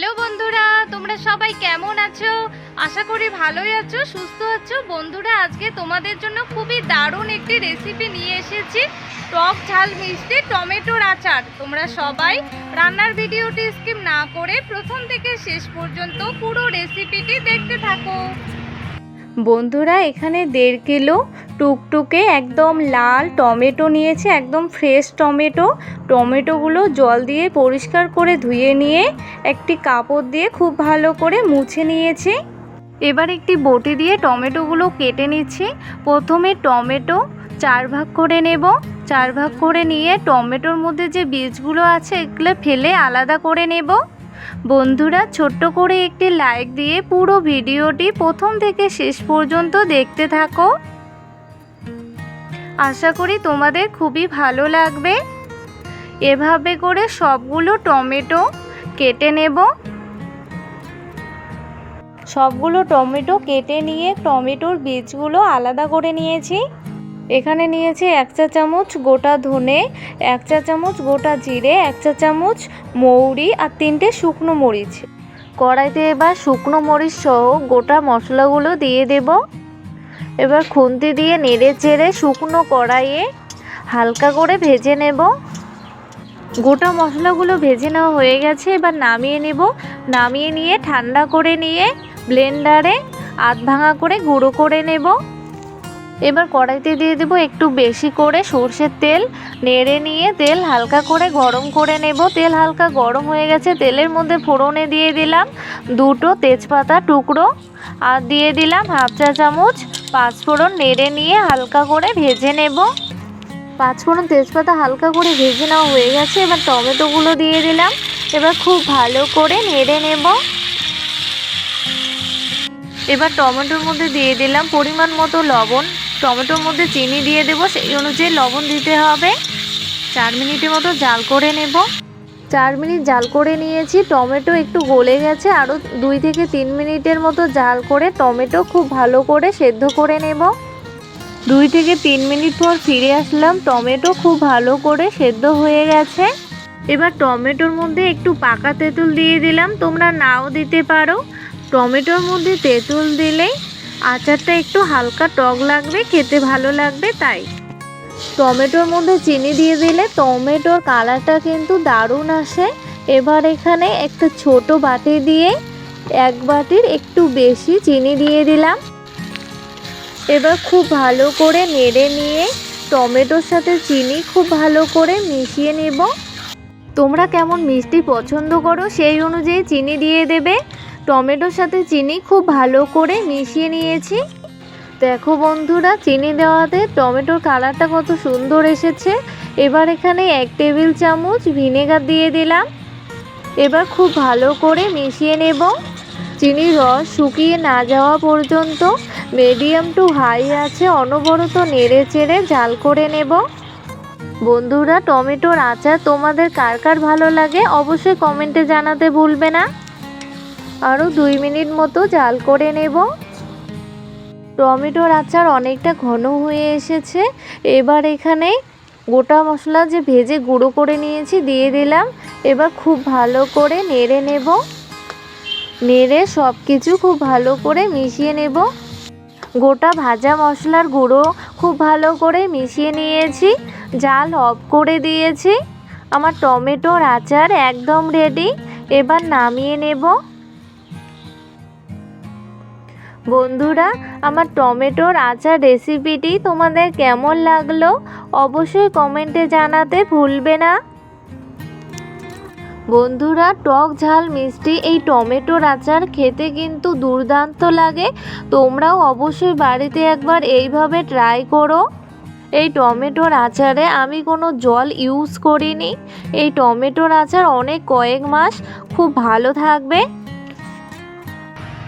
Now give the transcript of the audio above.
Hello বন্ধুরা, তোমরা সবাই কেমন আছো? আশা করি ভালোই আছো, সুস্থ আছো। বন্ধুরা, আজকে তোমাদের জন্য খুবই দারুণ একটি রেসিপি নিয়ে এসেছি। টক ঝাল মিষ্টি টমেটোর আচার। তোমরা সবাই রান্নার ভিডিওটি স্কিপ না করে প্রথম থেকে শেষ পর্যন্ত পুরো রেসিপিটি দেখতে থাকো। বন্ধুরা, এখানে দেড় কিলো টুকটুকে একদম লাল টমেটো নিয়েছে, একদম ফ্রেশ টমেটো। টমেটোগুলো জল দিয়ে পরিষ্কার করে ধুয়ে নিয়ে একটি কাপড় দিয়ে খুব ভালো করে মুছে নিয়েছি। এবার একটি বটি দিয়ে টমেটোগুলো কেটে নিচ্ছি। প্রথমে টমেটো চার ভাগ করে নেব। চার ভাগ করে নিয়ে টমেটোর মধ্যে যে বীজগুলো আছে, এগুলো ফেলে আলাদা করে নেব। বন্ধুরা, ছোট্ট করে একটি লাইক দিয়ে পুরো ভিডিওটি প্রথম থেকে শেষ পর্যন্ত দেখতে থাকো। আশা করি তোমাদের খুবই ভালো লাগবে। এভাবে করে সবগুলো টমেটো কেটে নেব। সবগুলো টমেটো কেটে নিয়ে টমেটোর বীজগুলো আলাদা করে নিয়েছি। এখানে নিয়েছি এক চা চামচ গোটা ধনে, এক চা চামচ গোটা জিরে, এক চা চামচ মৌরি আর তিনটে শুকনো মরিচ। কড়াইতে এবার শুকনো মরিচ সহ গোটা মশলাগুলো দিয়ে দেব। এবার খুন্তি দিয়ে নেড়ে চেড়ে শুকনো কড়াইয়ে হালকা করে ভেজে নেব। গোটা মশলাগুলো ভেজে নেওয়া হয়ে গেছে, এবার নামিয়ে নেব। নামিয়ে নিয়ে ঠান্ডা করে নিয়ে ব্লেন্ডারে আধ ভাঙা করে গুঁড়ো করে নেব। এবার কড়াইতে দিয়ে দেবো একটু বেশি করে সর্ষের তেল। নেড়ে নিয়ে তেল হালকা করে গরম করে নেব। তেল হালকা গরম হয়ে গেছে, তেলের মধ্যে ফোড়নে দিয়ে দিলাম দুটো তেজপাতা টুকরো। আর দিয়ে দিলাম হাফ চা চামচ পাঁচফোড়ন নেড়ে নিয়ে হালকা করে ভেজে নেব। পাঁচফোড়ন তেজপাতা হালকা করে ভেজে নেওয়া হয়ে গেছে, এবার টমেটোগুলো দিয়ে দিলাম। এবার খুব ভালো করে নেড়ে নেব। এবার টমেটোর মধ্যে দিয়ে দিলাম পরিমাণ মতো লবণ। টমেটোর মধ্যে চিনি দিয়ে দেবো, সেই অনুযায়ী লবণ দিতে হবে। চার মিনিটের মতো জাল করে নেব। চার মিনিট জাল করে নিয়েছি। টমেটো একটু গলে গেছে। আরও দুই থেকে তিন মিনিটের মতো জাল করে টমেটো খুব ভালো করে সেদ্ধ করে নেব। দুই থেকে তিন মিনিট পর ফিরে আসলাম। টমেটো খুব ভালো করে সেদ্ধ হয়ে গেছে। এবার টমেটোর মধ্যে একটু পাকা তেঁতুল দিয়ে দিলাম। তোমরা নাও দিতে পারো। টমেটোর মধ্যে তেঁতুল দিলেই আচারটা একটু হালকা টক লাগবে, খেতে ভালো লাগবে, তাই। টমেটোর মধ্যে চিনি দিয়ে দিলে টমেটোর কালারটা কিন্তু দারুণ আসে। এবার এখানে একটা ছোট বাটি দিয়ে এক বাটির একটু বেশি চিনি দিয়ে দিলাম। এবার খুব ভালো করে নেড়ে নিয়ে টমেটোর সাথে চিনি খুব ভালো করে মিশিয়ে নেব। তোমরা কেমন মিষ্টি পছন্দ করো সেই অনুযায়ী চিনি দিয়ে দেবে। টমেটোর সাথে চিনি খুব ভালো করে মিশিয়ে নিয়েছি। দেখো বন্ধুরা, চিনি দেওয়াতে টমেটোর কালারটা কত সুন্দর এসেছে। এবার এখানে এক টেবিল চামচ ভিনেগার দিয়ে দিলাম। এবার খুব ভালো করে মিশিয়ে নেব। চিনির রস শুকিয়ে না যাওয়া পর্যন্ত মিডিয়াম টু হাই আছে, অনবরত নেড়ে চেড়ে জাল করে নেব। বন্ধুরা, টমেটোর আচার তোমাদের কার কার ভালো লাগে অবশ্যই কমেন্টে জানাতে ভুলবে না। আরও দুই মিনিট মতো জাল করে নেব। টমেটোর আচার অনেকটা ঘন হয়ে এসেছে। এবার এখানে গোটা মশলা যে ভেজে গুঁড়ো করে নিয়েছি দিয়ে দিলাম। এবার খুব ভালো করে নেড়ে নেব। নেড়ে সব কিছু খুব ভালো করে মিশিয়ে নেব। গোটা ভাজা মশলার গুঁড়ো খুব ভালো করে মিশিয়ে নিয়েছি। জাল অফ করে দিয়েছি। আমার টমেটোর আচার একদম রেডি এবার নামিয়ে নেব। বন্ধুরা, আমার টমেটোর আচার রেসিপিটি তোমাদের কেমন লাগল অবশ্যই কমেন্টে জানাতে ভুলবে না। বন্ধুরা, টক ঝাল মিষ্টি এই টমেটোর আচার খেতে কিন্তু দুর্দান্ত লাগে। তোমরাও অবশ্যই বাড়িতে একবার এইভাবে ট্রাই করো। এই টমেটোর আচারে আমি কোনো জল ইউজ করিনি। এই টমেটোর আচার অনেক কয়েক মাস খুব ভালো থাকবে।